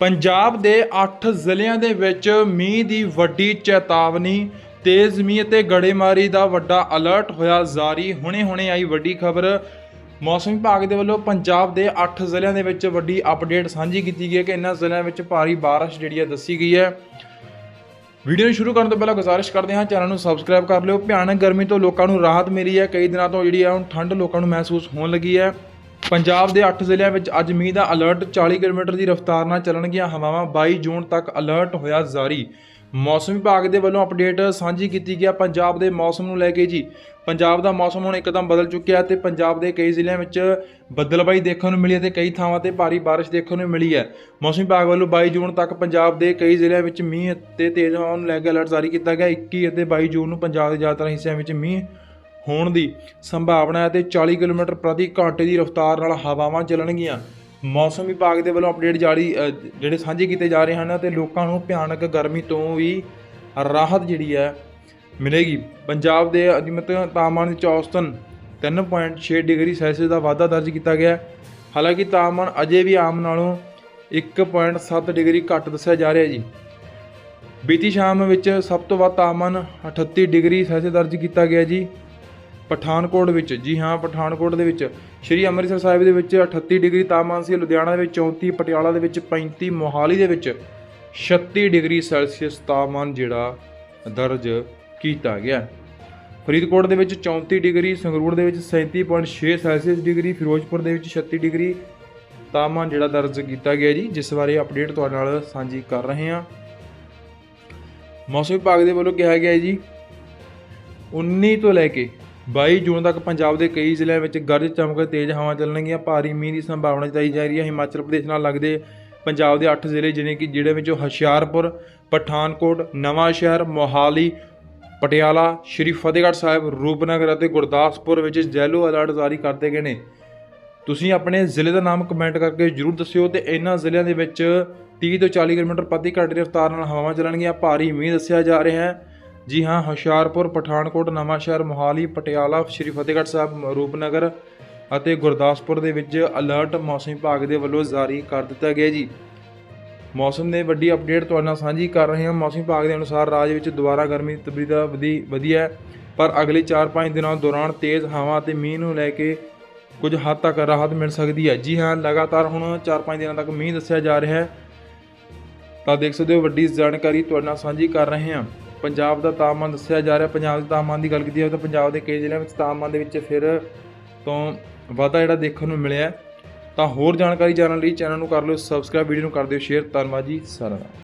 ਪੰਜਾਬ ਦੇ 8 ਜ਼ਿਲ੍ਹਿਆਂ ਦੇ ਵਿੱਚ ਮੀਂਹ ਦੀ ਵੱਡੀ ਚੇਤਾਵਨੀ, ਤੇਜ਼ ਮੀਂਹ ਅਤੇ ਗੜੇਮਾਰੀ ਦਾ ਵੱਡਾ ਅਲਰਟ ਹੋਇਆ ਜਾਰੀ। ਹੁਣੇ-ਹੁਣੇ ਆਈ ਵੱਡੀ ਖਬਰ। ਮੌਸਮ ਵਿਭਾਗ ਦੇ ਵੱਲੋਂ ਪੰਜਾਬ ਦੇ 8 ਜ਼ਿਲ੍ਹਿਆਂ ਦੇ ਵਿੱਚ ਵੱਡੀ ਅਪਡੇਟ ਸਾਂਝੀ ਕੀਤੀ ਗਈ ਹੈ ਕਿ ਇਹਨਾਂ ਜ਼ਿਲ੍ਹਿਆਂ ਵਿੱਚ ਭਾਰੀ ਬਾਰਿਸ਼ ਜਿਹੜੀ ਹੈ ਦੱਸੀ ਗਈ ਹੈ। ਵੀਡੀਓ ਨੂੰ ਸ਼ੁਰੂ ਕਰਨ ਤੋਂ ਪਹਿਲਾਂ ਗੁਜ਼ਾਰਿਸ਼ ਕਰਦੇ ਹਾਂ, ਚੈਨਲ ਨੂੰ ਸਬਸਕ੍ਰਾਈਬ ਕਰ ਲਿਓ। ਭਿਆਨਕ ਗਰਮੀ ਤੋਂ ਲੋਕਾਂ ਨੂੰ ਰਾਹਤ ਮਿਲੀ ਹੈ। ਕਈ ਦਿਨਾਂ ਤੋਂ ਜਿਹੜੀ ਹੈ, ਹੁਣ ਠੰਡ ਲੋਕਾਂ ਨੂੰ ਮਹਿਸੂਸ ਹੋਣ ਲੱਗੀ ਹੈ। ਪੰਜਾਬ ਦੇ 8 ਜ਼ਿਲ੍ਹਿਆਂ ਵਿੱਚ ਅੱਜ ਮੀਂਹ ਦਾ ਅਲਰਟ 40 ਕਿਲੋਮੀਟਰ ਦੀ ਰਫ਼ਤਾਰ ਨਾਲ ਚੱਲਣਗੀਆਂ ਹਵਾਵਾਂ। 22 ਜੂਨ ਤੱਕ ਅਲਰਟ ਹੋਇਆ ਜਾਰੀ। ਮੌਸਮ ਵਿਭਾਗ ਦੇ ਵੱਲੋਂ ਅਪਡੇਟ ਸਾਂਝੀ ਕੀਤੀ ਗਿਆ ਪੰਜਾਬ ਦੇ ਮੌਸਮ ਨੂੰ ਲੈ ਕੇ ਜੀ। ਪੰਜਾਬ ਦਾ ਮੌਸਮ ਹੁਣ ਇੱਕਦਮ ਬਦਲ ਚੁੱਕਿਆ ਤੇ ਪੰਜਾਬ ਦੇ ਕਈ ਜ਼ਿਲ੍ਹਿਆਂ ਵਿੱਚ ਬੱਦਲਬਾਈ ਦੇਖਣ ਨੂੰ ਮਿਲੀ ਹੈ ਤੇ ਕਈ ਥਾਵਾਂ ਤੇ ਭਾਰੀ ਬਾਰਿਸ਼ ਦੇਖਣ ਨੂੰ ਮਿਲੀ ਹੈ। ਮੌਸਮ ਵਿਭਾਗ ਵੱਲੋਂ 22 ਜੂਨ ਤੱਕ ਪੰਜਾਬ ਦੇ ਕਈ ਜ਼ਿਲ੍ਹਿਆਂ ਵਿੱਚ ਮੀਂਹ ਤੇ ਤੇਜ਼ ਹਵਾ ਨੂੰ ਲੈ ਕੇ ਅਲਰਟ ਜਾਰੀ ਕੀਤਾ ਗਿਆ। 21 ਅਤੇ 22 ਜੂਨ ਨੂੰ ਪੰਜਾਬ ਦੇ ਜ਼ਿਆਦਾਤਰ ਹਿੱਸਿਆਂ ਵਿੱਚ ਮੀਂਹ ਹੋਣ ਦੀ ਸੰਭਾਵਨਾ ਹੈ ਤੇ 40 ਕਿਲੋਮੀਟਰ ਪ੍ਰਤੀ ਘੰਟੇ ਦੀ ਰਫ਼ਤਾਰ ਨਾਲ ਹਵਾਵਾਂ ਚੱਲਣਗੀਆਂ। ਮੌਸਮ ਵਿਭਾਗ ਦੇ ਵੱਲੋਂ ਅਪਡੇਟ ਜਾਰੀ ਜਿਹੜੇ ਸਾਂਝੇ ਕੀਤੇ ਜਾ ਰਹੇ ਹਨ ਤੇ ਲੋਕਾਂ ਨੂੰ ਭਿਆਨਕ ਗਰਮੀ ਤੋਂ ਵੀ ਰਾਹਤ ਜਿਹੜੀ ਹੈ ਮਿਲੇਗੀ। ਪੰਜਾਬ ਦੇ ਅਧਿਮਤ ਤਾਪਮਾਨ ਵਿੱਚ ਔਸਤਨ 3.6 ਡਿਗਰੀ ਸੈਲਸੀਅਸ ਦਾ ਵਾਧਾ ਦਰਜ ਕੀਤਾ ਗਿਆ ਹਾਲਾਂਕਿ ਤਾਪਮਾਨ ਅਜੇ ਵੀ ਆਮ ਨਾਲੋਂ 1.7 ਡਿਗਰੀ ਘੱਟ ਦੱਸਿਆ ਜਾ ਰਿਹਾ ਜੀ। ਬੀਤੀ ਸ਼ਾਮ ਵਿੱਚ ਸਭ ਤੋਂ ਵੱਧ ਤਾਪਮਾਨ 38 ਡਿਗਰੀ ਸੈਲਸੀਅਸ ਦਰਜ ਕੀਤਾ ਗਿਆ ਜੀ। ਪਠਾਨਕੋਟ ਵਿੱਚ। ਜੀ ਹਾਂ, ਪਠਾਨਕੋਟ ਦੇ ਵਿੱਚ। ਸ਼੍ਰੀ ਅੰਮ੍ਰਿਤਸਰ ਸਾਹਿਬ ਦੇ ਵਿੱਚ 38 ਡਿਗਰੀ ਤਾਪਮਾਨ ਸੀ, ਲੁਧਿਆਣਾ ਦੇ ਵਿੱਚ 34 ਪਟਿਆਲਾ ਦੇ ਵਿੱਚ 35 ਮੋਹਾਲੀ ਦੇ ਵਿੱਚ 36 ਡਿਗਰੀ ਸੈਲਸੀਅਸ ਤਾਪਮਾਨ ਜਿਹੜਾ ਦਰਜ ਕੀਤਾ ਗਿਆ। ਫਰੀਦਕੋਟ ਦੇ ਵਿੱਚ 34 ਡਿਗਰੀ, ਸੰਗਰੂਰ ਦੇ ਵਿੱਚ 37.6 ਸੈਲਸੀਅਸ ਡਿਗਰੀ, ਫਿਰੋਜ਼ਪੁਰ ਦੇ ਵਿੱਚ 36 ਡਿਗਰੀ ਤਾਪਮਾਨ ਜਿਹੜਾ ਦਰਜ ਕੀਤਾ ਗਿਆ ਜੀ। ਜਿਸ ਬਾਰੇ ਅਪਡੇਟ ਤੁਹਾਡੇ ਨਾਲ ਸਾਂਝੀ ਕਰ ਰਹੇ ਹਾਂ। ਮੌਸਮ ਵਿਭਾਗ ਦੇ ਵੱਲੋਂ ਕਿਹਾ ਗਿਆ ਜੀ 19 ਤੋਂ ਲੈ ਕੇ 22 ਜੂਨ ਤੱਕ ਪੰਜਾਬ ਦੇ ਕਈ ਜ਼ਿਲ੍ਹਿਆਂ ਵਿੱਚ ਗਰਜ ਚਮਕ ਤੇਜ਼ ਹਵਾ ਚੱਲਣਗੀਆਂ, ਭਾਰੀ ਮੀਂਹ ਦੀ ਸੰਭਾਵਨਾ ਜਤਾਈ ਜਾ ਰਹੀ ਹੈ। ਹਿਮਾਚਲ ਪ੍ਰਦੇਸ਼ ਨਾਲ ਲੱਗਦੇ ਪੰਜਾਬ ਦੇ 8 ਜ਼ਿਲ੍ਹੇ ਜਿਵੇਂ ਕਿ ਜਿਹੜੇ ਵਿੱਚੋਂ ਹੁਸ਼ਿਆਰਪੁਰ, ਪਠਾਨਕੋਟ ਨਵਾਂ ਸ਼ਹਿਰ ਮੋਹਾਲੀ, ਪਟਿਆਲਾ, ਸ਼੍ਰੀ ਫਤਿਹਗੜ੍ਹ ਸਾਹਿਬ, ਰੂਪਨਗਰ ਅਤੇ ਗੁਰਦਾਸਪੁਰ ਵਿੱਚ ਯੈਲੋ ਅਲਰਟ ਜਾਰੀ ਕਰਤੇ ਗਏ ਨੇ। ਤੁਸੀਂ ਆਪਣੇ ਜ਼ਿਲ੍ਹੇ ਦਾ ਨਾਮ ਕਮੈਂਟ ਕਰਕੇ ਜਰੂਰ ਦੱਸਿਓ ਤੇ ਇਹਨਾਂ ਜ਼ਿਲ੍ਹਿਆਂ ਦੇ ਵਿੱਚ 30 ਤੋਂ 40 ਕਿਲੋਮੀਟਰ ਪ੍ਰਤੀ ਘੰਟੇ ਦੀ ਰਫ਼ਤਾਰ ਨਾਲ ਹਵਾਵਾਂ ਚੱਲਣਗੀਆਂ, ਭਾਰੀ ਮੀਂਹ ਦੱਸਿਆ ਜਾ ਰਿਹਾ ਹੈ। ਜੀ ਹਾਂ, ਹੁਸ਼ਿਆਰਪੁਰ, ਪਠਾਨਕੋਟ, ਨਵਾਂਸ਼ਹਿਰ, ਮੋਹਾਲੀ, ਪਟਿਆਲਾ, ਸ਼੍ਰੀ ਫਤਿਹਗੜ੍ਹ ਸਾਹਿਬ, ਰੂਪਨਗਰ ਅਤੇ ਗੁਰਦਾਸਪੁਰ ਦੇ ਵਿੱਚ ਅਲਰਟ ਮੌਸਮ ਵਿਭਾਗ ਦੇ ਵੱਲੋਂ ਜਾਰੀ ਕਰ ਦਿੱਤਾ ਗਿਆ ਜੀ। ਮੌਸਮ ਦੇ ਵੱਡੀ ਅਪਡੇਟ ਤੁਹਾਡੇ ਨਾਲ ਸਾਂਝੀ ਕਰ ਰਹੇ ਹਾਂ। ਮੌਸਮ ਵਿਭਾਗ ਦੇ ਅਨੁਸਾਰ ਰਾਜ ਵਿੱਚ ਦੁਬਾਰਾ ਗਰਮੀ ਦੀ ਤਬਦੀਲੀ ਵਧੀ ਵਧੀ ਹੈ, ਪਰ ਅਗਲੇ 4-5 ਦਿਨਾਂ ਦੌਰਾਨ ਤੇਜ਼ ਹਵਾ ਅਤੇ ਮੀਂਹ ਨੂੰ ਲੈ ਕੇ ਕੁਝ ਹੱਦ ਤੱਕ ਰਾਹਤ ਮਿਲ ਸਕਦੀ ਹੈ। ਜੀ ਹਾਂ, ਲਗਾਤਾਰ ਹੁਣ 4-5 ਦਿਨਾਂ ਤੱਕ ਮੀਂਹ ਦੱਸਿਆ ਜਾ ਰਿਹਾ ਹੈ। ਤਾਂ ਦੇਖ ਸਕਦੇ ਹੋ, ਵੱਡੀ ਜਾਣਕਾਰੀ ਤੁਹਾਡੇ ਨਾਲ ਸਾਂਝੀ ਕਰ ਰਹੇ ਹਾਂ। ਪੰਜਾਬ ਦਾ ਤਾਪਮਾਨ ਦੱਸਿਆ ਜਾ ਰਿਹਾ, ਪੰਜਾਬ ਦੇ ਤਾਪਮਾਨ ਦੀ ਗੱਲ ਕੀਤੀ ਜਾਵੇ ਤਾਂ ਪੰਜਾਬ ਦੇ ਕਈ ਜ਼ਿਲ੍ਹਿਆਂ ਵਿੱਚ ਤਾਪਮਾਨ ਦੇ ਵਿੱਚ ਫਿਰ ਤੋਂ ਵਾਧਾ ਜਿਹੜਾ ਦੇਖਣ ਨੂੰ ਮਿਲਿਆ ਤਾਂ ਹੋਰ ਜਾਣਕਾਰੀ ਜਾਣਨ ਲਈ ਚੈਨਲ ਨੂੰ ਕਰ ਲਿਓ ਸਬਸਕ੍ਰਾਈਬ ਵੀਡੀਓ ਨੂੰ ਕਰ ਦਿਓ ਸ਼ੇਅਰ ਧੰਨਵਾਦ ਜੀ, ਸਾਰਿਆਂ ਦਾ।